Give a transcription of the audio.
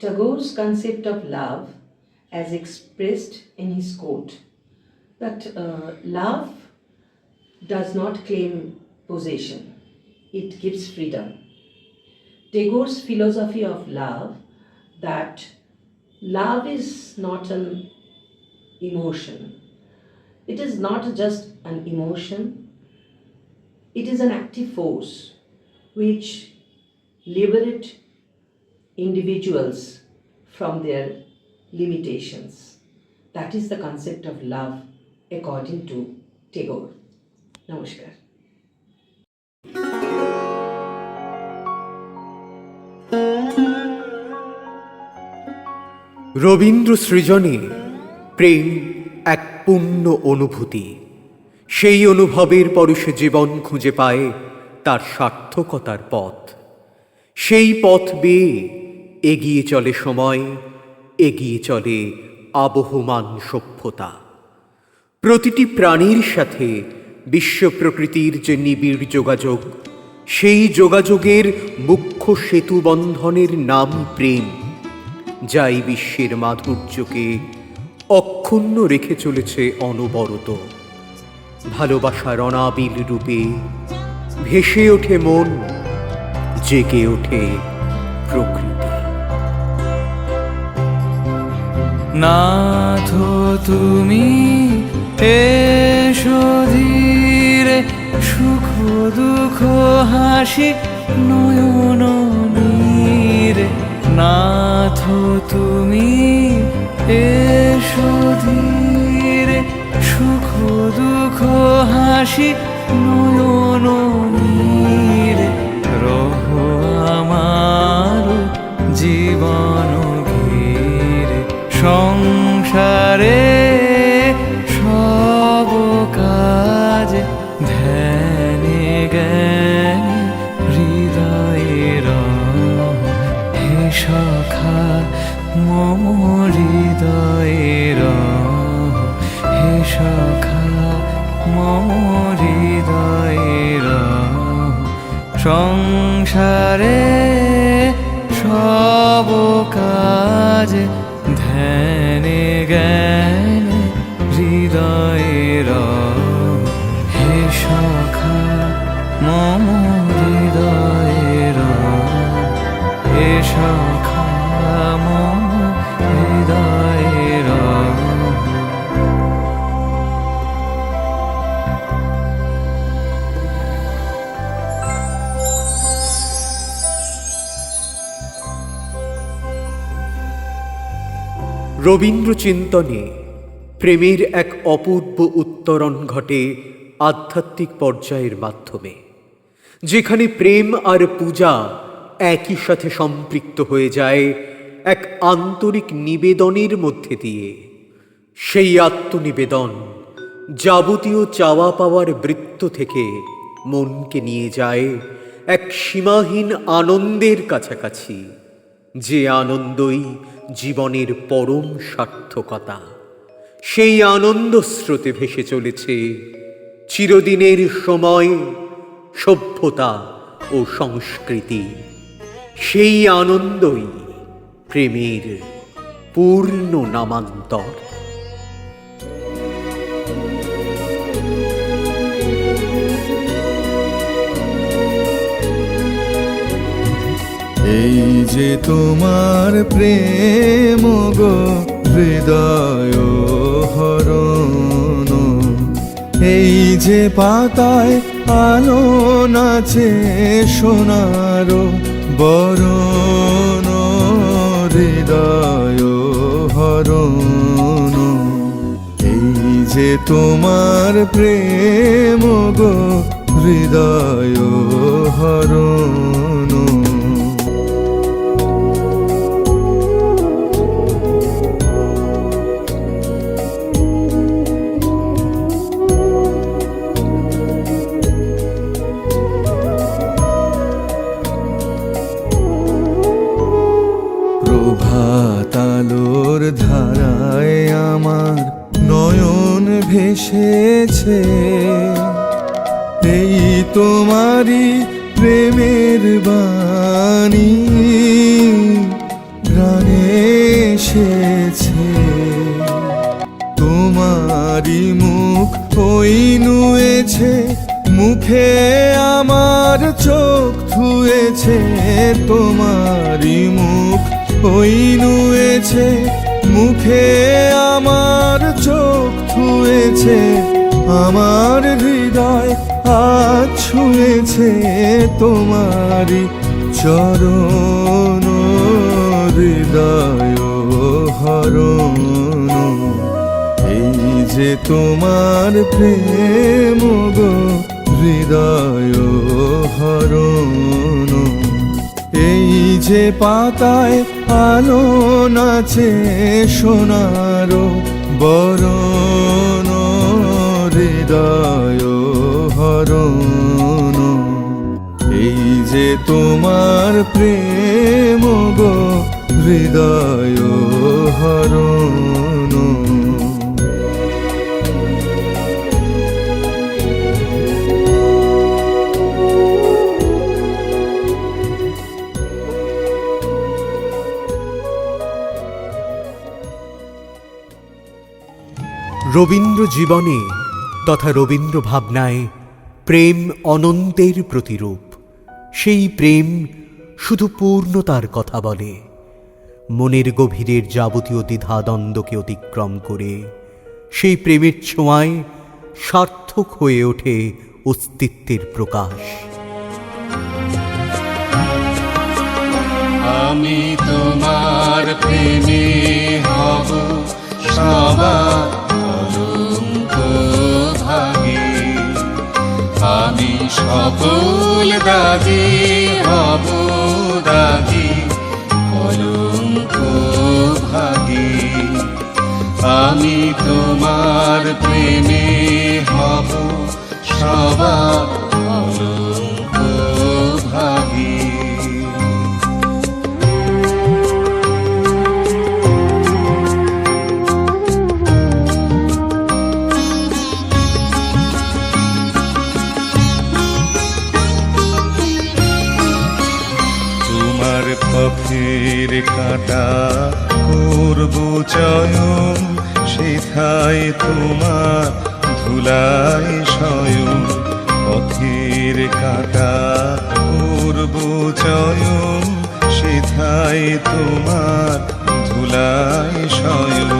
Tagore's concept of love, as expressed in his quote, that uh, love does not claim possession, it gives freedom. Tagore's philosophy of love that love is not an emotion, it is not just an emotion, it is an active force which liberate individuals from their limitations. That is the concept of love according to Tagore. Namaskar. Rabindra সৃজনে প্রেম এক পূর্ণ অনুভূতি সেই অনুভবের পরশে জীবন খুঁজে পায় তার সার্থকতার পথ সেই পথ বেয়ে এগিয়ে চলে সময়, এগিয়ে চলে আবহমান সভ্যতা। প্রতিটি প্রাণীর সাথে বিশ্ব প্রকৃতির যে নিবিড় যোগাযোগ, সেই যোগাযোগের মুখ্য সেতু বন্ধনের নাম প্রেম যাই বিশ্বের মাধুর্যকে অক্ষুণ্ণ রেখে চলেছে অনবরত। ভালোবাসার অনাবিল রূপে ভেসে ওঠে মন, জেগে ওঠে প্রকৃতি। নাথ, তুমি এসো ধীরে, সুখ, দুঃখ, হাসি, নয়ন, নীরে। নাথ, তুমি এসো ধীরে, সুখ, দুঃখ, হাসি, নয়ন, নীরে। কাজ ধ্যানে জ্ঞানে হৃদয়ের হে সখা, মম হৃদয়ের হে সখা, মম হৃদয়ের সংসারে সব কাজ ধ্যানে জ্ঞানে হৃদয়ের হে মম হৃদয়ের হে সখা মম হৃদয়ের রবীন্দ্র চিন্তনে প্রেমের এক অপূর্ব উত্তরণ ঘটে আধ্যাত্মিক পর্যায়ের মাধ্যমে। যেখানে প্রেম আর পূজা একই সাথে সম্পৃক্ত হয়ে যায় এক আন্তরিক নিবেদনের মধ্যে দিয়ে। সেই আত্মনিবেদন যাবতীয় চাওয়া পাওয়ার বৃত্ত থেকে মনকে নিয়ে যায় এক সীমাহীন আনন্দের কাছাকাছি, যে আনন্দই জীবনের পরম সার্থকতা। সেই আনন্দ স্রোতে ভেসে চলেছে, চিরদিনের সময় সভ্যতা ও সংস্কৃতি। সেই আনন্দই প্রেমের পূর্ণ নামান্তর। এই যে তোমার প্রেম গো, হৃদয় হরণ, এই যে পাতায় আলো নাচে সোনারো বরণ হৃদয় হরণ। এই যে তোমার প্রেম গো হৃদয় হরণ। ভেসেছে। এই তোমারই প্রেমের বাণী গানে এসেছে। তোমারই মুখ ওই নুয়েছে, মুখে আমার চোখ ধুয়েছে। তোমারই মুখ ওই নুয়েছে মুখে আমার চোখ ধুয়েছে আমার হৃদয় আজ ছুঁয়েছে তোমারই চরণ, হৃদয় হরণ। এই যে তোমার প্রেম গো, হৃদয় হরণ। এই যে পাতায় আলো নাচে সোনার বরণ হৃদয় হরণ। এই যে তোমার প্রেম গো হৃদয় হরণ। রবীন্দ্র জীবনে তথা রবীন্দ্র ভাবনায় প্রেম অনন্তের প্রতিরূপ। সেই প্রেম শুধু পূর্ণতার কথা বলে। মনের গভীরের যাবতীয় দ্বিধাদ্বন্দ্বকে অতিক্রম করে। সেই প্রেমের ছোঁয়ায় সার্থক হয়ে ওঠে অস্তিত্বের প্রকাশ। আমি তোমার প্রেমে। সকল দাগে হব দাগে কলঙ্ক ভাগে। আমি তোমার প্রেমে হব সবার করব চয়ন সেথায় তোমার ধুলায় স্বয়ং। পথের কাটা করব চয়ন সেথায় তোমার ধুলায় শয়ন